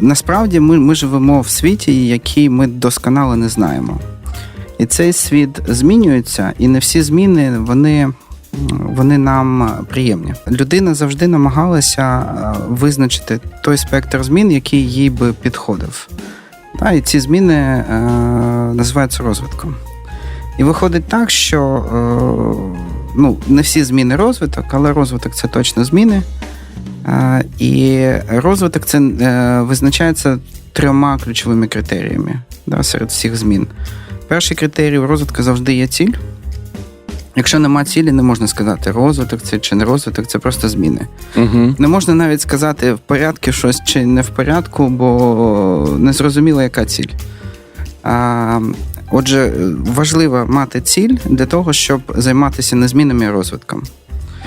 Насправді ми, ми живемо в світі, який ми досконало не знаємо. І цей світ змінюється, і не всі зміни вони, вони нам приємні. Людина завжди намагалася е, визначити той спектр змін, який їй би підходив. Та, і ці зміни е, називаються розвитком. І виходить так, що е, ну, не всі зміни розвиток, але розвиток це точно зміни. І розвиток це е, визначається трьома ключовими критеріями да, серед всіх змін. Перший критерій у розвитку завжди є ціль. Якщо нема цілі, не можна сказати, розвиток це чи не розвиток, це просто зміни. Угу. Не можна навіть сказати в порядку щось чи не в порядку, бо не зрозуміло, яка ціль. А, отже, важливо мати ціль для того, щоб займатися не змінами а розвитком.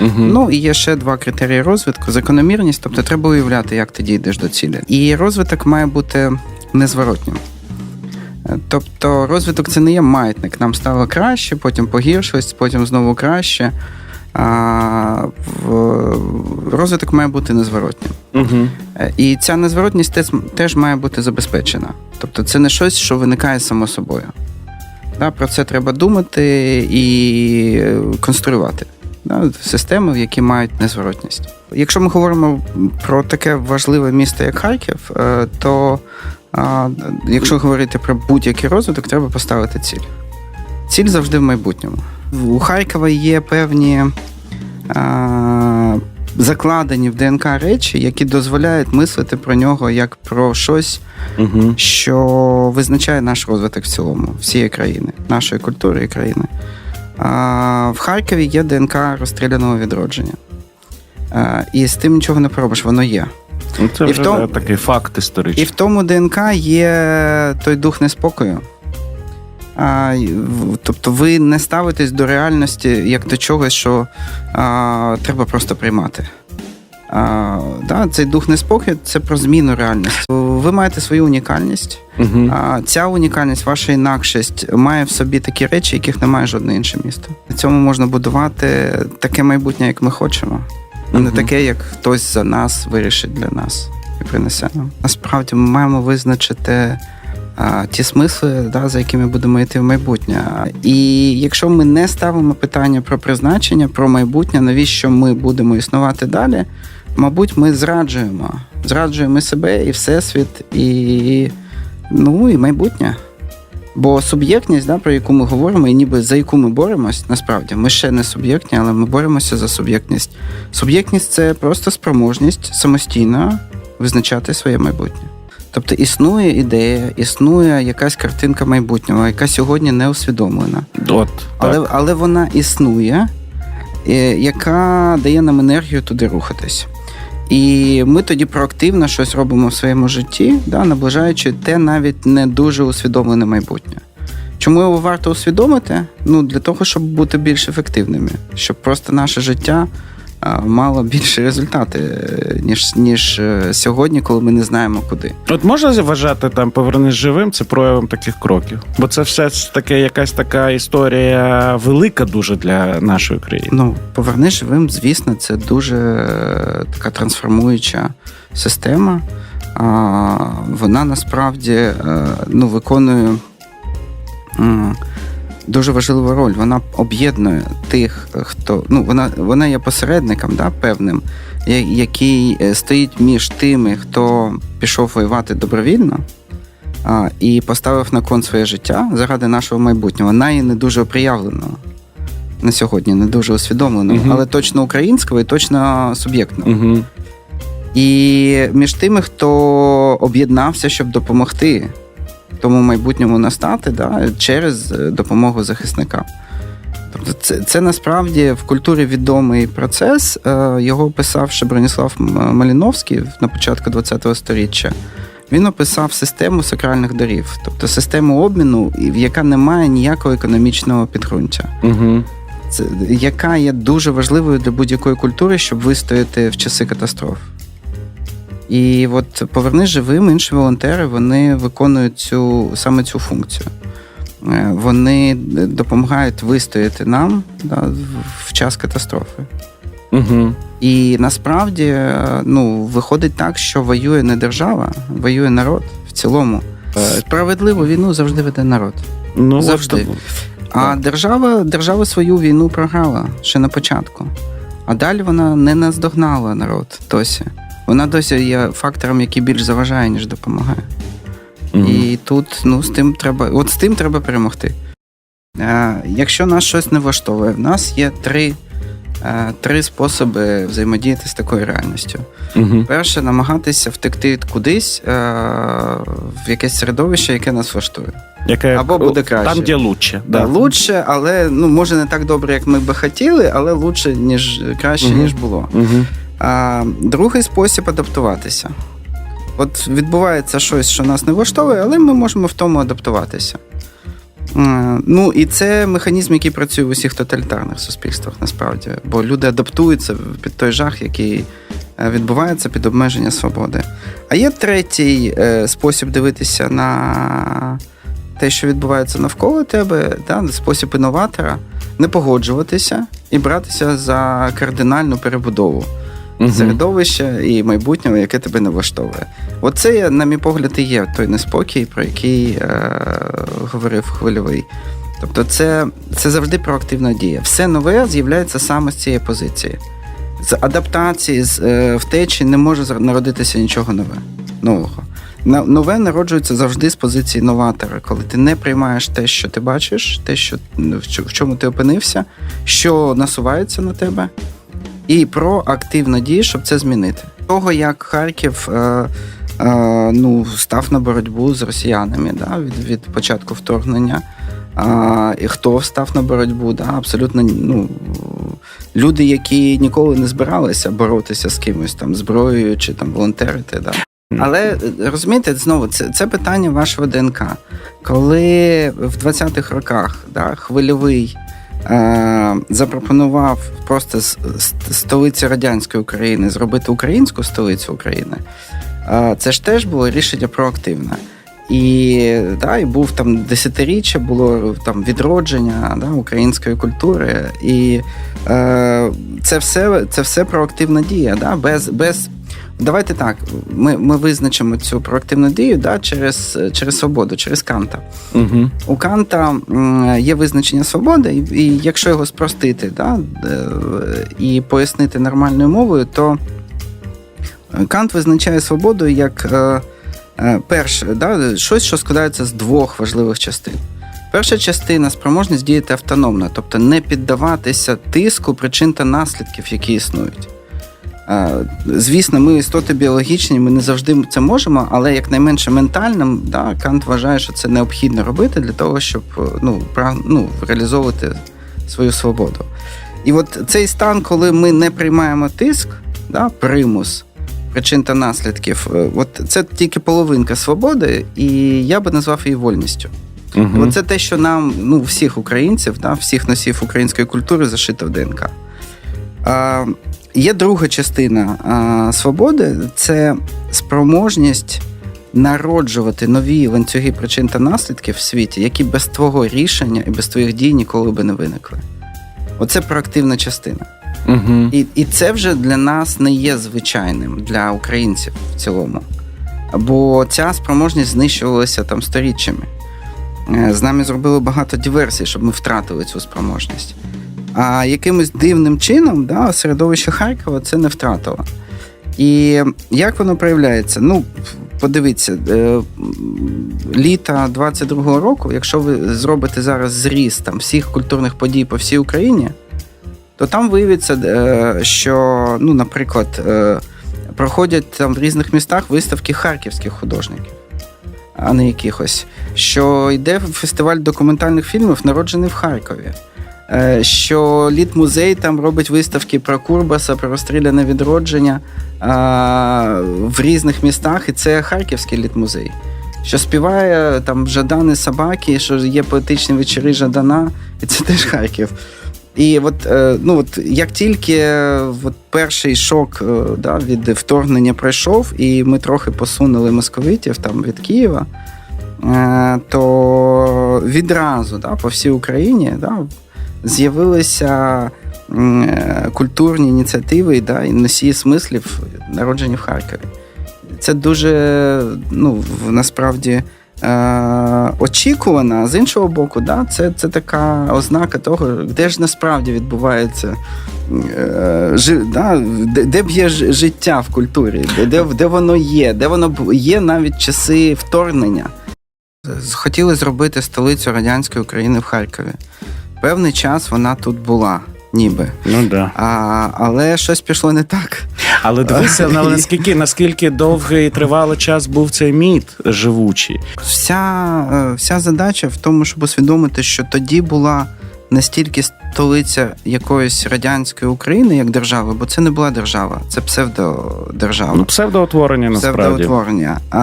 Угу. Ну і є ще два критерії розвитку: закономірність, тобто треба уявляти, як ти дійдеш до цілі. І розвиток має бути незворотнім. Е, Тобто розвиток це не є маятник. Нам стало краще, потім погіршилось, потім знову краще. А, розвиток має бути незворотнім. Угу. І ця незворотність теж, теж має бути забезпечена. Тобто це не щось, що виникає само собою. Да, про це треба думати і конструювати да, системи, які мають незворотність. Якщо ми говоримо про таке важливе місто, як Харків, е, то якщо говорити про будь-який розвиток, треба поставити ціль. Ціль завжди в майбутньому. У Харкова є певні а, закладені в ДНК речі, які дозволяють мислити про нього як про щось, Угу. що визначає наш розвиток в цілому, всієї країни, нашої культури і країни. В Харкові є ДНК розстріляного відродження. І з тим нічого не поробиш, воно є. Це вже І в тому- такий факт І в тому ДНК є той дух неспокою. А, тобто ви не ставитесь до реальності як до чогось, що а, треба просто приймати. А, да, цей дух неспокою це про зміну реальності. Ви маєте свою унікальність. Угу. А ця унікальність, ваша інакшість має в собі такі речі, яких немає жодне інше місто. На цьому можна будувати таке майбутнє, як ми хочемо, а не таке, як хтось за нас вирішить для нас і принесе нам. Насправді ми маємо визначити. Ті смисли, да, за якими будемо йти в майбутнє. І якщо ми не ставимо питання про призначення, про майбутнє, навіщо ми будемо існувати далі, мабуть, ми зраджуємо. Зраджуємо і себе, і всесвіт, і Ну і майбутнє. Бо суб'єктність, да, про яку ми говоримо, і ніби за яку ми боремось, насправді ми ще не суб'єктні, але ми боремося за суб'єктність. Суб'єктність це просто спроможність самостійно визначати своє майбутнє. Тобто існує ідея, існує якась картинка майбутнього, яка сьогодні не усвідомлена. От, Але, але вона існує, яка дає нам енергію туди рухатись. І ми тоді проактивно щось робимо в своєму житті, да, наближаючи те навіть не дуже усвідомлене майбутнє. Чому його варто усвідомити? Ну, для того, щоб бути більш ефективними, щоб просто наше життя а, мало більші результати, е, ніж, ніж е, сьогодні, коли ми не знаємо куди. От можна вважати там повернись живим це проявом таких кроків, бо це все ж таки якась така історія велика дуже для нашої країни. Ну, поверни живим, звісно, це дуже е, така трансформуюча система. Вона насправді ну, виконує дуже важливу роль. Вона об'єднує тих, хто. Ну, вона, вона є посередником да, певним, який е, стоїть між тими, хто пішов воювати добровільно. А, і поставив на кон своє життя заради нашого майбутнього. Вона є не дуже оприявленого на сьогодні, не дуже усвідомленого, Мгм. але точно українського і точно суб'єктного. Угу. І між тими, хто об'єднався, щоб допомогти тому майбутньому настати, да, через е, допомогу захисника. Тобто, це, це насправді в культурі відомий процес. Е, Його описав ще Броніслав Маліновський на початку ХХ століття. Він описав систему сакральних дарів, тобто систему обміну, в яка не має ніякого економічного підґрунтя Угу. це, яка є дуже важливою для будь-якої культури, щоб вистояти в часи катастроф. І от поверни живим, інші волонтери вони виконують цю саме цю функцію. Е, Вони допомагають вистояти нам да, в- час катастрофи. Угу. І насправді е, ну, виходить так, що воює не держава, воює народ в цілому. Справедливу війну завжди веде народ. Ну, Завжди. А держава, держава свою війну програла ще на початку. А далі вона не наздогнала народ досі. Вона досі є фактором, який більш заважає, ніж допомагає. Мгм. І тут ну, з тим треба, от з тим треба перемогти. Е, якщо нас щось не влаштовує, в нас є три, е, три способи взаємодіяти з такою реальністю. Мгм. Перше, намагатися втекти кудись е, в якесь середовище, яке нас влаштує. Яке, Або буде краще. Там, де лучше. Да. Лучше, але ну може не так добре, як ми би хотіли, але лучше, ніж краще, Мгм. ніж було. А, другий спосіб адаптуватися. От відбувається щось, що нас не влаштовує, але ми можемо в тому адаптуватися. Ну і це механізм, який працює в усіх тоталітарних суспільствах, насправді. Бо люди адаптуються під той жах, який е, відбувається під обмеження свободи. А є третій е, спосіб дивитися на те, що відбувається навколо тебе, да, спосіб інноватора, не погоджуватися і братися за кардинальну перебудову середовища і майбутнього, яке тебе не влаштовує. Оце, на мій погляд, і є той неспокій, про який е, говорив хвильовий. Тобто, це, це завжди проактивна дія. Все нове з'являється саме з цієї позиції. З адаптації, з е, втечі не може народитися нічого нове, нового. Нове народжується завжди з позиції новатора, коли ти не приймаєш те, що ти бачиш, те, що в чому ти опинився, що насувається на тебе, і проактивно дієш, щоб це змінити. Того, як Харків е, е, ну, став на боротьбу з росіянами да, від, від початку вторгнення. А, і хто став на боротьбу? Да, абсолютно ну, люди, які ніколи не збиралися боротися з кимось там зброєю чи там волонтерити. Да. Але е, розумієте, знову це, це питання вашого ДНК. Коли в 20-х роках да, хвильовий запропонував просто з столиці радянської України зробити українську столицю України, е, це ж теж було рішення проактивне. І, да, і був там десятиріччя, було там відродження да, української культури. І е, це, все, це все проактивна дія. Да, без, без Давайте так, ми, ми визначимо цю проактивну дію да, через, через свободу, через Канта. Угу. У Канта є визначення свободи, і, якщо його спростити да, е, і пояснити нормальною мовою, то Кант визначає свободу як е, е, перше, да, щось, що складається з двох важливих частин. Перша частина спроможність діяти автономно, тобто не піддаватися тиску причин та наслідків, які існують. Е, Звісно, ми істоти біологічні, ми не завжди це можемо, але якнайменше ментальним, да, Кант вважає, що це необхідно робити для того, щоб е, ну, прав, ну, реалізовувати свою свободу. І от цей стан, коли ми не приймаємо тиск, да, примус причин та наслідків, е, от це тільки половинка свободи, і я би назвав її вольністю. Угу. Оце те, що нам, ну, всіх українців, да, всіх носів української культури зашито в ДНК. А, є друга частина а, свободи це спроможність народжувати нові ланцюги причин та наслідків в світі, які без твого рішення і без твоїх дій ніколи би не виникли. Оце проактивна частина. Угу. І, і це вже для нас не є звичайним для українців в цілому. Бо ця спроможність знищувалася там сторіччями. Е, З нами зробили багато диверсій, щоб ми втратили цю спроможність. А якимось дивним чином да, середовище Харкова це не втратило. І як воно проявляється? Ну, подивіться, е, літа 22-го року, якщо ви зробите зараз зріз там, всіх культурних подій по всій Україні, то там виявиться, е, що, ну, наприклад, е, проходять там в різних містах виставки харківських художників, а не якихось. Що йде фестиваль документальних фільмів, народжений в Харкові. Е, Що літ-музей там робить виставки про Курбаса, про розстріляне відродження в різних містах, і це Харківський літ-музей. Що співає там Жадани собаки, що є поетичні вечори Жадана, і це теж Харків. І от, е, ну, от як тільки е, от перший шок е, да, від вторгнення пройшов, і ми трохи посунули московитів там від Києва, е, то відразу да, по всій Україні да, з'явилися е, культурні ініціативи да, і носії смислів, народжені в Харкові. Це дуже ну, насправді е, очікувано, а з іншого боку, да, це, це така ознака того, де ж насправді відбувається. е, жи- да, де, де б є життя в культурі, де, де, де воно є, де воно є навіть часи вторгнення. Хотіли зробити столицю радянської України в Харкові. Певний час вона тут була, ніби. Ну да. А, але щось пішло не так. Але дивися, на- наскільки, наскільки довгий і тривалий час був цей міт живучий. Вся, е, вся задача в тому, щоб усвідомити, що тоді була не стільки столиця якоїсь радянської України як держави, бо це не була держава, це псевдодержава. Ну, псевдоутворення насправді. Псевдоутворення. А,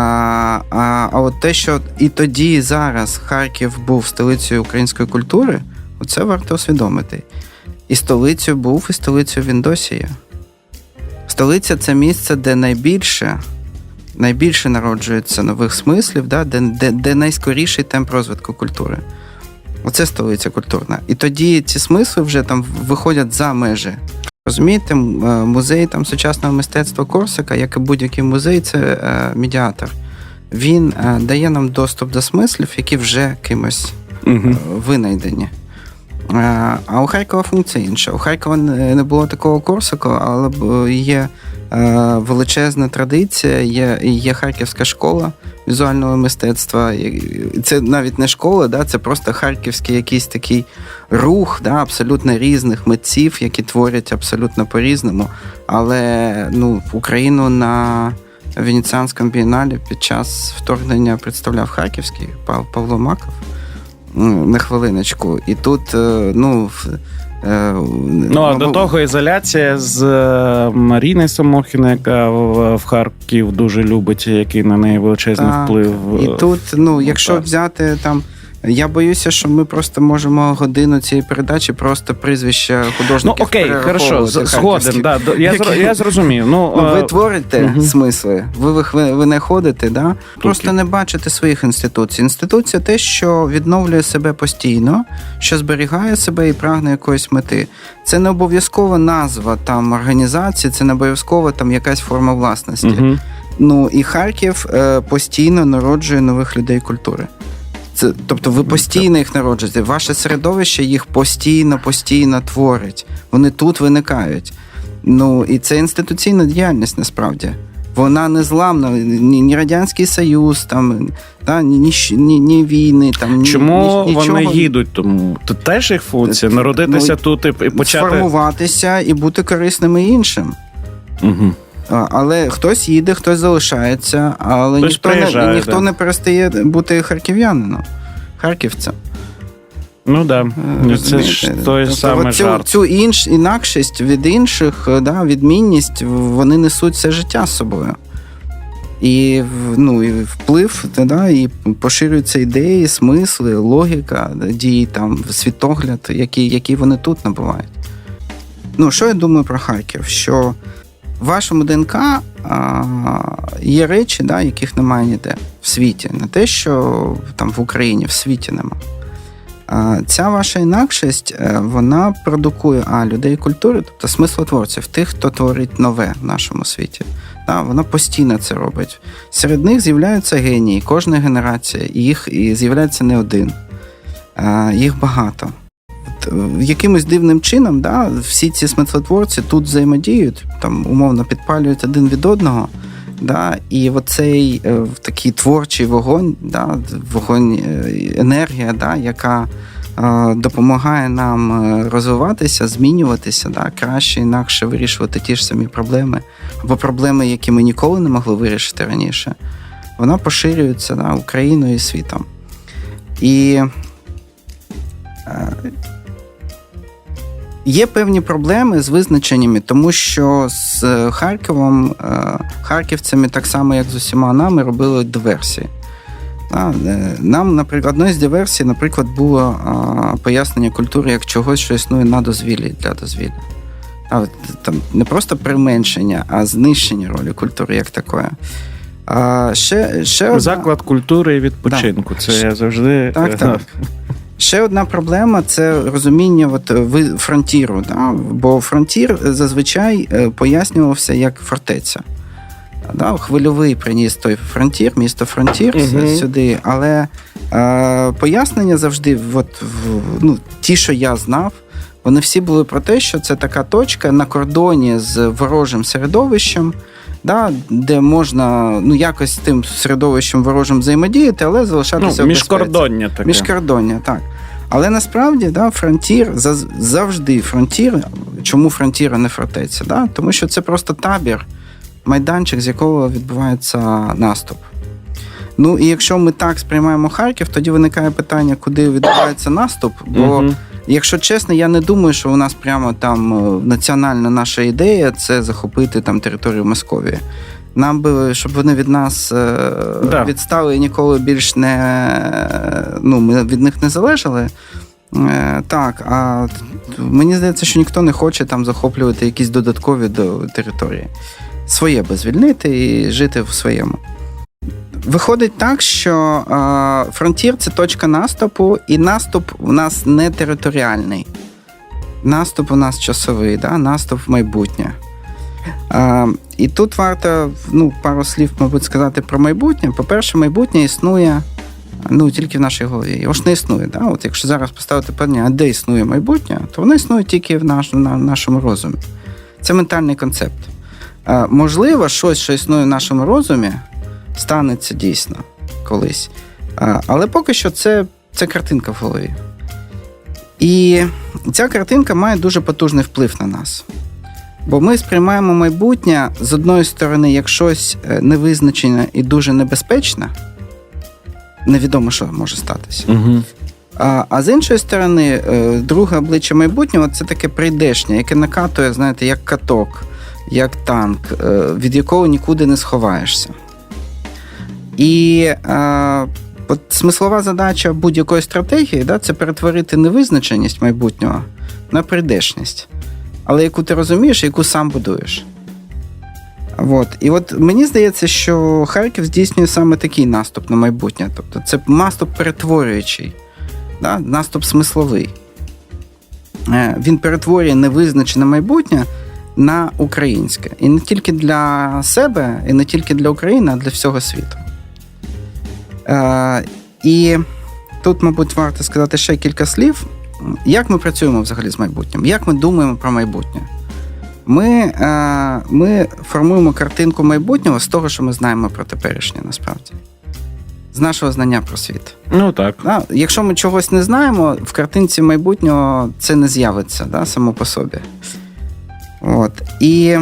а, а от те, що і тоді, і зараз Харків був столицею української культури, оце варто усвідомити. І столицею був, і столицею він досі є. Столиця це місце, де найбільше, найбільше народжується нових смислів, да, де, де, де найскоріший темп розвитку культури. Оце столиця культурна. І тоді ці смисли вже там виходять за межі. Розумієте, е, музей там сучасного мистецтва Корсика, як і будь-який музей, це е, медіатор. Він е, дає нам доступ до смислів, які вже кимось е, винайдені. Е, А у Харкова функція інша. У Харкова не було такого Корсаку, але є е, величезна традиція, є, є харківська школа візуального мистецтва. Це навіть не школа, да, це просто харківський якийсь такий рух да, абсолютно різних митців, які творять абсолютно по-різному. Але ну, Україну на Венеціанському бієналі під час вторгнення представляв Харківський Пав- Павло Маков. М, На хвилиночку. І тут, е, ну. е, Ну а до того ізоляція з Маріни Маріною Самохіною, яка в, в Харків дуже любить, який на неї величезний Так. вплив. І тут, ну, якщо взяти там. Я боюся, що ми просто можемо годину цієї передачі просто прізвища Ну окей, хорошо, згоден. Да, я, зро- які- я зрозумів. Ну, Ну, ви е, творите мгм. смисли, ви, ви, ви не ходите, да? просто не бачите своїх інституцій. Інституція те, що відновлює себе постійно, що зберігає себе і прагне якоїсь мети. Це не обов'язкова назва там організації, це не обов'язково там якась форма власності. Мгм. Ну і Харків е, постійно народжує нових людей культури. Це, тобто ви постійно їх народжуєте. Ваше середовище їх постійно, постійно творить. Вони тут виникають. Ну і це інституційна діяльність насправді. Вона не зламна, ні, ні Радянський Союз, там, та, ні, ні, ні, війни, там, ні, Чому ні, вони їдуть? Тому тут теж їх функція народитися Ну, тут і, і почати. Сформуватися і бути корисними іншим. Угу. Але хтось їде, хтось залишається, але Хтось ніхто, не, ніхто да. не перестає бути харків'янином. Харківцем. Ну да. Е, Це ж той Тобто самий цю, жарт. Цю інш, інакшість від інших, е, да, відмінність, вони несуть все життя з собою. І, ну, і вплив, да, і поширюються ідеї, смисли, логіка дій, там, світогляд, які, які вони тут набувають. Ну, що я думаю про Харків? Що в вашому ДНК а, є речі, да, яких немає ніде в світі. Не те, що там в Україні, в світі нема. А, Ця ваша інакшість, е, вона продукує а, людей культури, тобто смислотворців, тих, хто творить нове в нашому світі. Да, вона постійно це робить. Серед них з'являються генії, кожна генерація, їх і з'являється не один. А, Їх багато. Е, якимось дивним чином, да, всі ці смислотворці тут взаємодіють, там умовно підпалюють один від одного. Да, і оцей е, такий творчий вогонь, да, вогонь е, енергія, да, яка допомагає нам розвиватися, змінюватися, да, краще, інакше вирішувати ті ж самі проблеми, або проблеми, які ми ніколи не могли вирішити раніше, вона поширюється да, Україною і світом. І Є певні проблеми з визначеннями, тому що з е, Харковом, е, харківцями, так само як з усіма нами, робили диверсії. Е, Нам, наприклад, одною з диверсій, наприклад, було пояснення культури як чогось, що існує на дозвіллі для дозвілля. А, там, не просто применшення, а знищення ролі культури як такої. А, ще, ще одна- Заклад культури і відпочинку. Це я завжди. Так, так. Ще одна проблема це розуміння от, фронтіру. Да? Бо фронтір зазвичай е, пояснювався як фортеця. Да? Хвильовий приніс той фронтір, місто фронтір Мгм. сюди, але е, пояснення завжди, от, в, ну, ті, що я знав, вони всі були про те, що це така точка на кордоні з ворожим середовищем, да, де можна ну, якось з тим середовищем ворожим взаємодіяти, але залишатися Ну, міжкордоння таке. Міжкордоння, так. Але насправді да, фронтір завжди фронтір. Чому фронтір, а не фортеця? Да? Тому що це просто табір, майданчик, з якого відбувається наступ. Ну і якщо ми так сприймаємо Харків, тоді виникає питання, куди відбувається наступ. Бо, Мгм. Якщо чесно, я не думаю, що у нас прямо там е, національна наша ідея це захопити там територію Московії. Нам би, щоб вони від нас е, Да. відстали і ніколи більш не ну, ми від них не залежали. Е, так, а мені здається, що ніхто не хоче там захоплювати якісь додаткові до території. Своє би звільнити і жити в своєму. Виходить так, що е, фронтір це точка наступу, і наступ у нас не територіальний. Наступ у нас часовий, да? наступ в майбутнє. Е, і тут варто ну, пару слів, мабуть, сказати про майбутнє. По-перше, майбутнє існує ну, тільки в нашій голові. Його ж не існує. Да? От якщо зараз поставити питання, а де існує майбутнє, то воно існує тільки в, наш, на, в нашому розумі. Це ментальний концепт. Е, можливо, щось, що існує в нашому розумі, станеться дійсно колись. Але поки що це, це картинка в голові. І ця картинка має дуже потужний вплив на нас. Бо ми сприймаємо майбутнє з одної сторони як щось е, невизначене і дуже небезпечне. Невідомо, що може статися. Мгм. А, а з іншої сторони, е, друге обличчя майбутнього це таке прийдешнє, яке накатує, знаєте, як каток, як танк, е, від якого нікуди не сховаєшся. І е, от смислова задача будь-якої стратегії да, це перетворити невизначеність майбутнього на прийдешність, але яку ти розумієш, яку сам будуєш. От. І от мені здається, що Харків здійснює саме такий наступ на майбутнє. Тобто це наступ перетворюючий, да? наступ смисловий. Е, Він перетворює невизначене майбутнє на українське. І не тільки для себе, і не тільки для України, а для всього світу. Е, І тут, мабуть, варто сказати ще кілька слів. Як ми працюємо взагалі з майбутнім? Як ми думаємо про майбутнє? Ми, е, ми формуємо картинку майбутнього з того, що ми знаємо про теперішнє, насправді. З нашого знання про світ. Ну так. Да? Якщо ми чогось не знаємо, в картинці майбутнього це не з'явиться да, само по собі. От. І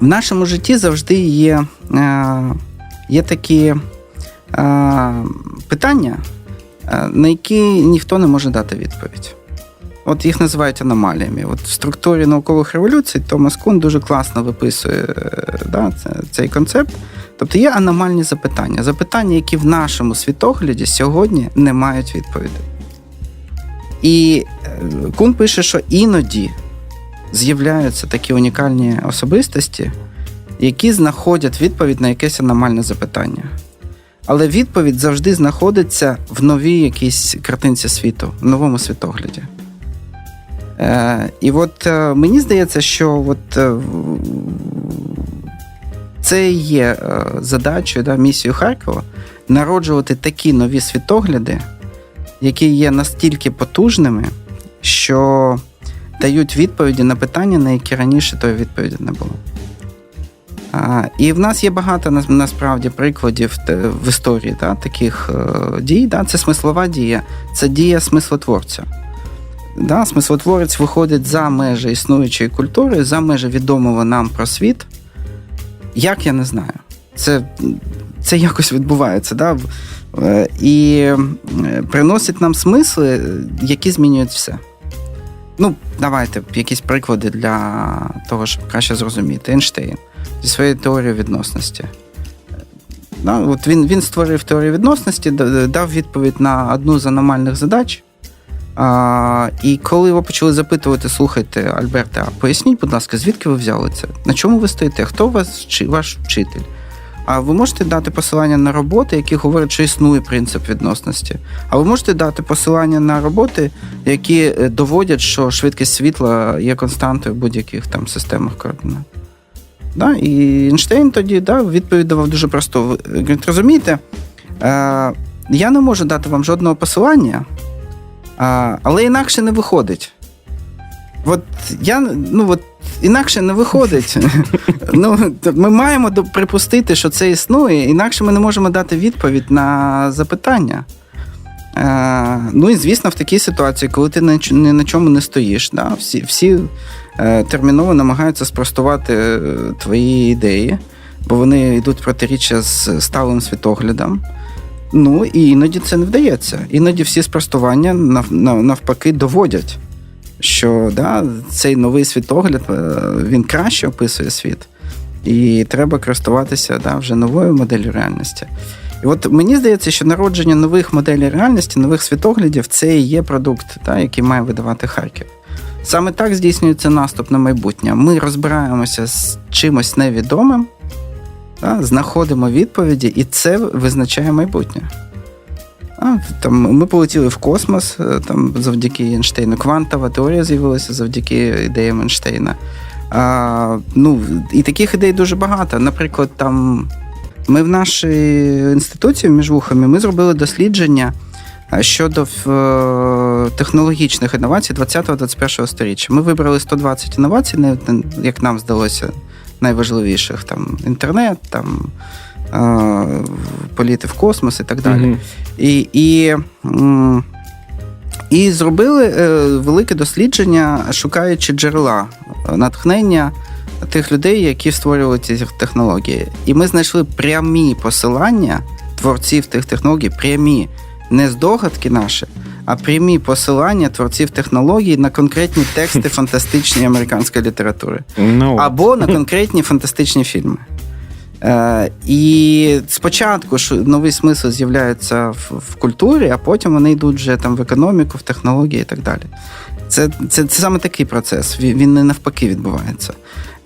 в нашому житті завжди є, е, є такі питання, е, на які ніхто не може дати відповідь. От їх називають аномаліями. От в структурі наукових революцій Томас Кун дуже класно виписує е, да, цей концепт. Тобто є аномальні запитання. Запитання, які в нашому світогляді сьогодні не мають відповіді. І е, Кун пише, що іноді з'являються такі унікальні особистості, які знаходять відповідь на якесь аномальне запитання. Але відповідь завжди знаходиться в новій якійсь картинці світу, в новому світогляді. Е, і от е, мені здається, що от, е, це є е, задачею, да, місією Харкова народжувати такі нові світогляди, які є настільки потужними, що дають відповіді на питання, на які раніше тої відповіді не було. І в нас є багато насправді прикладів в історії да, таких е, дій. Да, це смислова дія, це дія смислотворця. Да, смислотворець виходить за межі існуючої культури, за межі відомого нам про світ. Як я не знаю. Це, це якось відбувається. Да? Е, І е, приносить нам смисли, які змінюють все. Ну, давайте якісь приклади для того, щоб краще зрозуміти. Ейнштейн зі своєю теорією відносності. Да, от він, він створив теорію відносності, дав відповідь на одну з аномальних задач. А, і коли його почали запитувати, слухайте, Альберте, а поясніть, будь ласка, звідки ви взяли це? На чому ви стоїте? Хто вас вчи- ваш вчитель? А ви можете дати посилання на роботи, які говорять, що існує принцип відносності. А ви можете дати посилання на роботи, які е, доводять, що швидкість світла є константою в будь-яких там системах координат. Да? І Ейнштейн тоді да, відповідь давав дуже просто. Ви- розумієте, е, я не можу дати вам жодного посилання, але інакше не виходить. От я ну от інакше не виходить. ну, ми маємо припустити, що це існує, інакше ми не можемо дати відповідь на запитання. Е, ну і звісно, в такій ситуації, коли ти на, ні на чому не стоїш, да, всі, всі е, терміново намагаються спростувати е, твої ідеї, бо вони йдуть протиріччя з сталим світоглядом. Ну і іноді це не вдається. Іноді всі спростування нав, нав- навпаки доводять, що да, цей новий світогляд е, він краще описує світ, і треба користуватися да, вже новою моделлю реальності. І от мені здається, що народження нових моделей реальності, нових світоглядів це і є продукт, да, який має видавати Харків. Саме так здійснюється наступ на майбутнє. Ми розбираємося з чимось невідомим, да, знаходимо відповіді, і це визначає майбутнє. А, там, ми полетіли в космос е, там, завдяки Ейнштейну. Квантова теорія з'явилася завдяки ідеям Ейнштейна. А, ну, і таких ідей дуже багато. Наприклад, там ми в нашій інституції між вухами ми зробили дослідження щодо е, технологічних інновацій 20-21 сторіччя. Ми вибрали 120 інновацій, як нам здалося, найважливіших: там інтернет, там е, політи в космос і так далі. Мгм. І, і, і зробили е, велике дослідження, шукаючи джерела натхнення тих людей, які створювали ці технології. І ми знайшли прямі посилання творців тих технологій, прямі, не здогадки наші, а прямі посилання творців технологій на конкретні тексти фантастичної американської літератури Ну, або на конкретні фантастичні фільми. Е, і спочатку ж новий смисл з'являється в, в культурі, а потім вони йдуть вже там в економіку, в технології і так далі. Це, це, це саме такий процес. Він, він не навпаки відбувається.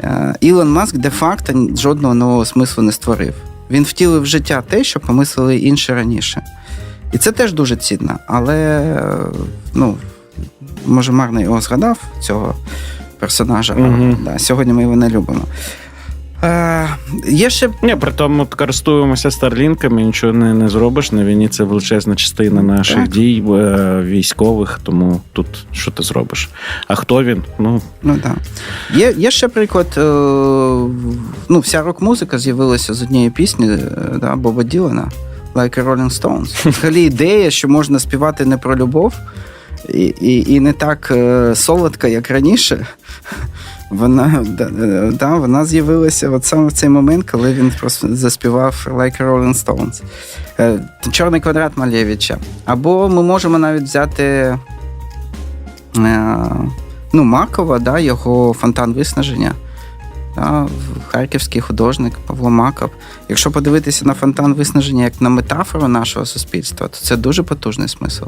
Е, Ілон Маск де-факто жодного нового смислу не створив. Він втілив в життя те, що помислили інші раніше. І це теж дуже цінно. Але ну, може, марно його згадав, цього персонажа. Мгм. Да, сьогодні ми його не любимо. Е, є ще Ні, при тому користуємося старлінками, нічого не, не зробиш. На війні це величезна частина наших Так. дій е, військових, тому тут що ти зробиш? А хто він? Ну, Ну так. Є, є ще приклад. Е, ну, вся рок-музика з'явилася з однієї пісні е, да, Боба Ділана, Like a Rolling Stones. Взагалі ідея, що можна співати не про любов і, і, і не так е, солодка, як раніше. Вона, да, е, да, вона з'явилася от саме в цей момент, коли він просто заспівав Like a Rolling Stones. Е, Чорний квадрат Малєвича. Або ми можемо навіть взяти е, ну, Макова, да, його фонтан виснаження. Харківський художник Павло Маков. Якщо подивитися на фонтан виснаження як на метафору нашого суспільства, то це дуже потужний смисл.